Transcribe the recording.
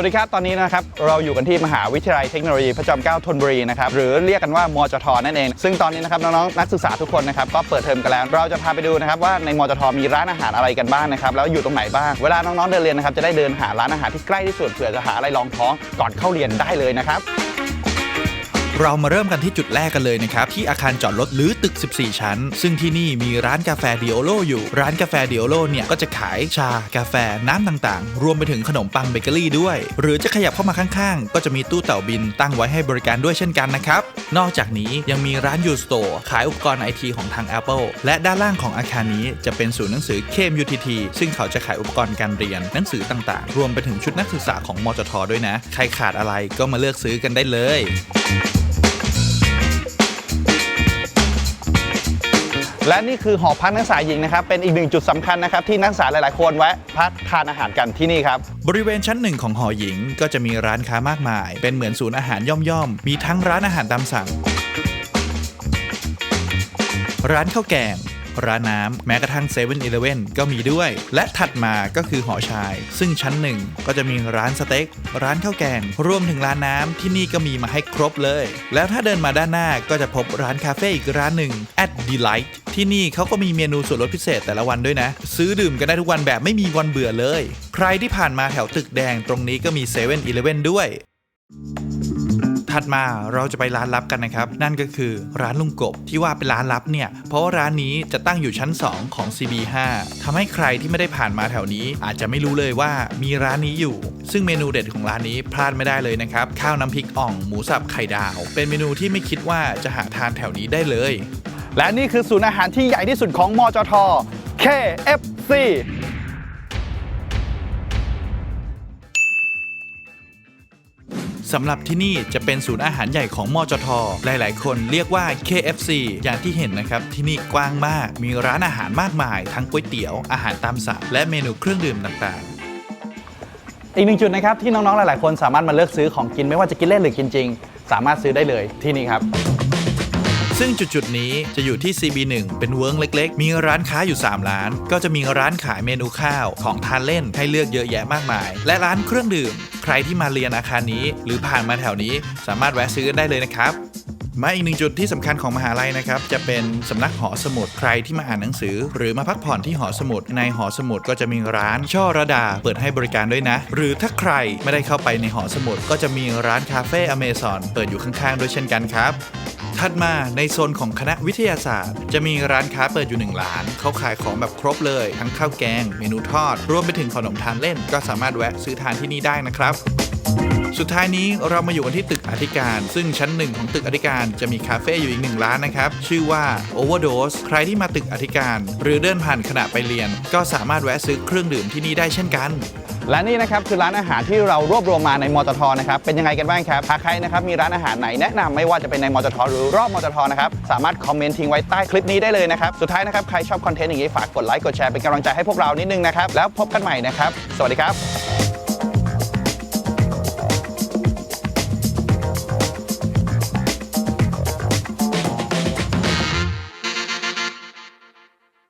วัสดีครับ ตอนนี้นะครับ เราอยู่กันที่มหาวิทยาลัยเทคโนโลยีพระจอมเกล้าธนบุรีนะครับ หรือเรียกกันว่ามจทนั่นเอง ซึ่งตอนนี้นะครับน้องๆนักศึกษาทุกคนนะครับก็เปิดเทอมกันแล้ว เราจะพาไปดูนะครับว่าในมจทมีร้านอาหารอะไรกันบ้างนะครับ แล้วอยู่ตรงไหนบ้าง เวลาน้องๆเดินเรียนนะครับจะได้เดินหาร้านอาหารที่ใกล้ที่สุดเผื่อจะหาอะไรรองท้องก่อนเข้าเรียนได้เลยนะครับ เรามาเริ่มกันที่จุดแรกกันเลยนะครับ ที่อาคารจอดรถหรือตึก 14 ชั้น ซึ่งที่นี่มีร้านกาแฟดิโอโลอยู่ ร้านกาแฟดิโอโลเนี่ย ก็จะขายชากาแฟน้ำต่างๆ รวมไปถึงขนมปังเบเกอรี่ด้วย หรือจะขยับเข้ามาข้างๆ ก็จะมีตู้เต่าบินตั้งไว้ให้บริการด้วยเช่นกันนะครับ นอกจากนี้ยังมีร้านยูสโตร์ขายอุปกรณ์ไอทีของทาง Apple และด้านล่างของอาคารนี้จะเป็นศูนย์หนังสือเคม UTT ซึ่งเขาจะขายอุปกรณ์การเรียนหนังสือต่างๆ รวมไปถึงชุดนักศึกษาของมจทด้วยนะ ใครขาดอะไรก็มาเลือกซื้อกันได้เลย และนี่คือหอพักนักศึกษาหญิงนะครับ เป็นอีกหนึ่งจุดสำคัญนะครับที่นักศึกษาหลาย ๆ คนแวะพักทานอาหารกันที่นี่ครับ บริเวณชั้นหนึ่งของหอหญิงก็จะมีร้านค้ามากมาย เป็นเหมือนศูนย์อาหารย่อม ๆ มีทั้งร้านอาหารตามสั่ง ร้านข้าวแกง ร้านน้ำแม้กระทั่ง7 e เ e ่ e อก็มีด้วย และถัดมาก็คือหอชาย ซึ่งชั้นหนึ่งก็จะมีร้านสเต็ก ร้านข้าวแกง รวมถึงร้านน้ำที่นี่ก็มีมาให้ครบเลย แล้วถ้าเดินมาด้านหน้าก็จะพบร้านคาเฟ่อีกร้านหนึ่ง at delight ที่นี่เขาก็มีเมนูส่วนลดพิเศษแต่ละวันด้วยนะ ซื้อดื่มกันได้ทุกวันแบบไม่มีวันเบื่อเลย ใครที่ผ่านมาแถวตึกแดงตรงนี้ก็มี7 e เ e ่ e อด้วย ถัดมาเราจะไปร้านลับกันนะครับ นั่นก็คือร้านลุงกบที่ว่าเป็นร้านลับเนี่ย เพราะว่าร้านนี้จะตั้งอยู่ชั้น 2 ของ CB5 ทำให้ใครที่ไม่ได้ผ่านมาแถวนี้ อาจจะไม่รู้เลยว่ามีร้านนี้อยู่ ซึ่งเมนูเด็ดของร้านนี้พลาดไม่ได้เลยนะครับ ข้าวน้ำพริกอ่องหมูสับไข่ดาว เป็นเมนูที่ไม่คิดว่าจะหาทานแถวนี้ได้เลย และนี่คือศูนย์อาหารที่ใหญ่ที่สุดของมจท KFC สำหรับที่นี่จะเป็นศูนย์อาหารใหญ่ของมจท หลาย ๆ คนเรียกว่า KFC อย่างที่เห็นนะครับที่นี่กว้างมาก มีร้านอาหารมากมาย ทั้งก๋วยเตี๋ยว อาหารตามสั่งและเมนูเครื่องดื่มต่างๆอีกหนึ่งจุดนะครับที่น้องๆ หลายๆ คนสามารถมาเลือกซื้อของกินไม่ว่าจะกินเล่นหรือกินจริง สามารถซื้อได้เลยที่นี่ครับ ซึ่งจุดๆนี้จะอยู่ที่ CB1 เป็นเวิร์งเล็กๆ มีร้านค้าอยู่ 3 ร้าน ก็จะมีร้านขายเมนูข้าวของทานเล่นให้เลือกเยอะแยะมากมาย และร้านเครื่องดื่ม ใครที่มาเรียนอาคารนี้ หรือผ่านมาแถวนี้ สามารถแวะซื้อกันได้เลยนะครับมาอีกหนึ่งจุดที่สำคัญของมหาลัยนะครับ จะเป็นสำนักหอสมุดใครที่มาอ่านหนังสือ หรือมาพักผ่อนที่หอสมุด ในหอสมุดก็จะมีร้านช่อระดา เปิดให้บริการด้วยนะ หรือถ้าใครไม่ได้เข้าไปในหอสมุด ก็จะมีร้านคาเฟ่อเมซอนเปิดอยู่ข้างๆ ด้วยเช่นกันครับ ถัดมาในโซนของคณะวิทยาศาสตร์ จะมีร้านค้าเปิดอยู่หนึ่งร้าน เขาขายของแบบครบเลย ทั้งข้าวแกง เมนูทอด รวมไปถึงขนมทานเล่น ก็สามารถแวะซื้อทานที่นี่ได้นะครับสุดท้ายนี้เรามาอยู่กันที่ตึกอธิการ ซึ่งชั้นหนึ่งของตึกอธิการจะมีคาเฟ่อยู่อีกหนึ่งร้านนะครับ ชื่อว่า Overdose ใครที่มาตึกอธิการ หรือเดินผ่านขณะไปเรียน ก็สามารถแวะซื้อเครื่องดื่มที่นี่ได้เช่นกัน และนี่นะครับคือร้านอาหารที่เรารวบรวมมาในมอตทนะครับเป็นยังไงกันบ้างครับหากใครนะครับมีร้านอาหารไหนแนะนำไม่ว่าจะเป็นในมอตทหรือรอบมอตทนะครับสามารถคอมเมนต์ทิ้งไว้ใต้คลิปนี้ได้เลยนะครับสุดท้ายนะครับใครชอบคอนเทนต์อย่างนี้ฝากกดไลค์กดแชร์เป็นกำลังใจให้พวกเรานิดนึงนะครับแล้วพบกันใหม่นะครับสวัสดีครับ